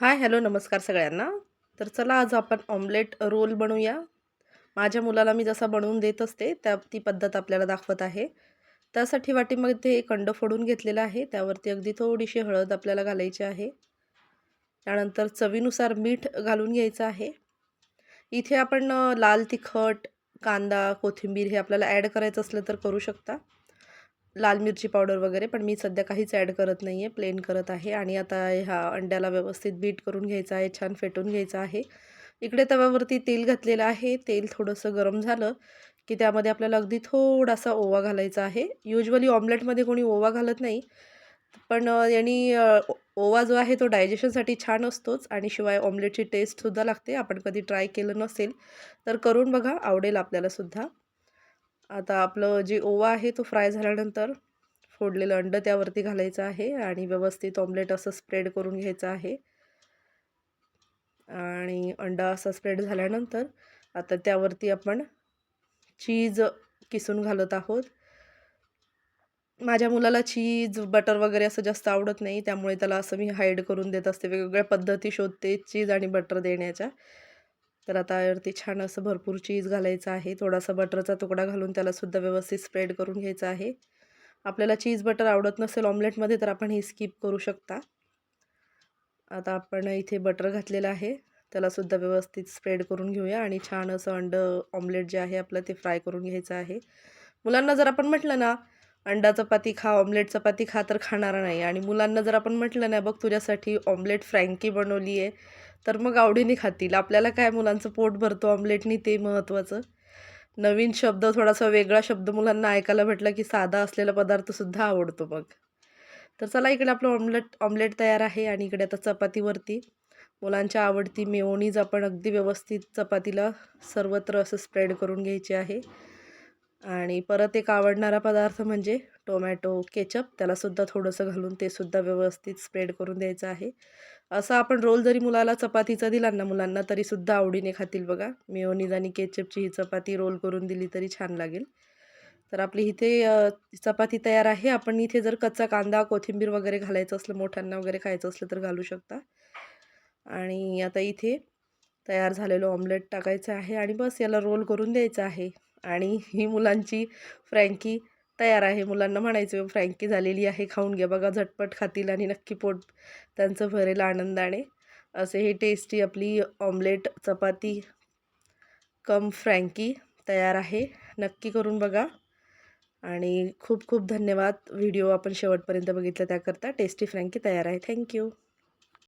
Hi hello नमस्कार सगळ्यांना. तर चला आज आपण ऑमलेट रोल बनवूया. माझ्या मुलाला मी जसा बनवून देत असते त्या ती पद्धत आपल्याला दाखवत आहे. त्यासाठी वाटीमध्ये एक अंड फोडून घेतलेलं आहे. त्यावरती अगदी थोडीशी हळद आपल्याला घालायची आहे. त्यानंतर चवीनुसार मीठ घालून घ्यायचं आहे. इथे आपण लाल तिखट कांदा कोथिंबीर हे आपल्याला ॲड करायचं असलं तर करू शकता. लाल मिरची पावडर वगैरे पण मी सध्या काहीच ॲड करत नाही आहे प्लेन करत आहे. आणि आता ह्या अंड्याला व्यवस्थित बीट करून घ्यायचा आहे छान फेटून घ्यायचा आहे. इकडे तव्यावरती तेल घातलेलं आहे. तेल थोडंसं गरम झालं की त्यामध्ये आपल्याला अगदी थोडासा ओवा घालायचा आहे. युजली ऑमलेटमध्ये कोणी ओवा घालत नाही पण यांनी ओवा जो आहे तो डायजेशनसाठी छान असतोच आणि शिवाय ऑमलेटची टेस्टसुद्धा लागते. आपण कधी ट्राय केलं नसेल तर करून बघा आवडेल आपल्यालासुद्धा आता आपलं जे ओवा आहे तो फ्राय झाल्यानंतर फोडलेलं अंडं त्यावरती घालायचं आहे आणि व्यवस्थित ऑमलेट असं स्प्रेड करून घ्यायचं आहे. आणि अंडा असा स्प्रेड झाल्यानंतर आता त्यावरती आपण चीज किसून घालत आहोत. माझ्या मुलाला चीज बटर वगैरे असं जास्त आवडत नाही त्यामुळे त्याला असं मी हाईड करून देत असते. वेगवेगळ्या पद्धती शोधते चीज आणि बटर देण्याच्या. तर आता यावरती छान असं भरपूर चीज घालायचं आहे. थोडासा बटरचा तुकडा घालून त्यालासुद्धा व्यवस्थित स्प्रेड करून घ्यायचा आहे. आपल्याला चीज बटर आवडत नसेल ऑमलेटमध्ये तर आपण हे स्किप करू शकता. आता आपण इथे बटर घातलेलं आहे. त्यालासुद्धा व्यवस्थित स्प्रेड करून घेऊया आणि छान असं अंड ऑमलेट जे आहे आपलं ते फ्राय करून घ्यायचं आहे. मुलांना जर आपण म्हटलं ना अंडा चपाती खा ऑमलेट चपाती खा तर खाणार नाही. आणि मुलांना जर आपण म्हटलं ना बघ तुझ्यासाठी ऑमलेट फ्रँकी बनवली आहे तर मग आवडीने खातील. आपल्याला काय मुलांचं पोट भरतो ऑमलेटनी ते महत्त्वाचं नवीन शब्द थोडासा वेगळा शब्द मुलांना ऐकायला भेटला की साधा असलेला पदार्थसुद्धा आवडतो मग. तर चला इकडे आपलं ऑमलेट ऑमलेट तयार आहे आणि इकडे आता चपातीवरती. मुलांच्या आवडती मेयोनीज आपण अगदी व्यवस्थित चपातीला सर्वत्र असं स्प्रेड करून घ्यायची आहे. आणि परत एक आवडणारा पदार्थ म्हणजे टोमॅटो केचप. त्यालासुद्धा थोडंसं घालून ते सुद्धा व्यवस्थित स्प्रेड करून द्यायचं आहे. असं आपण रोल जरी मुलाला चपातीचा दिला ना मुलांना तरीसुद्धा आवडीने खातील बघा. मेयोनीज आणि केचपची ही चपाती रोल करून दिली तरी छान लागेल. तर आपली इथे चपाती तयार आहे. आपण इथे जर कच्चा कांदा कोथिंबीर वगैरे घालायचं असलं मोठ्यांना वगैरे खायचं असलं तर घालू शकता. आणि आता इथे तयार झालेलं ऑमलेट टाकायचं आहे आणि बस याला रोल करून द्यायचं आहे. आणि ही मुलांची फ्रँकी तयार आहे. मुलांना म्हणायचं फ्रँकी झालेली आहे खाऊन घ्या बघा झटपट खातील आणि नक्की पोट त्यांचं भरेल आनंदाने. असे हे टेस्टी आपली ऑमलेट चपाती कम फ्रँकी तयार आहे. नक्की करून बघा. आणि खूप खूप धन्यवाद. व्हिडिओ आपण शेवटपर्यंत बघितला त्याकरता टेस्टी फ्रँकी तयार आहे. थँक्यू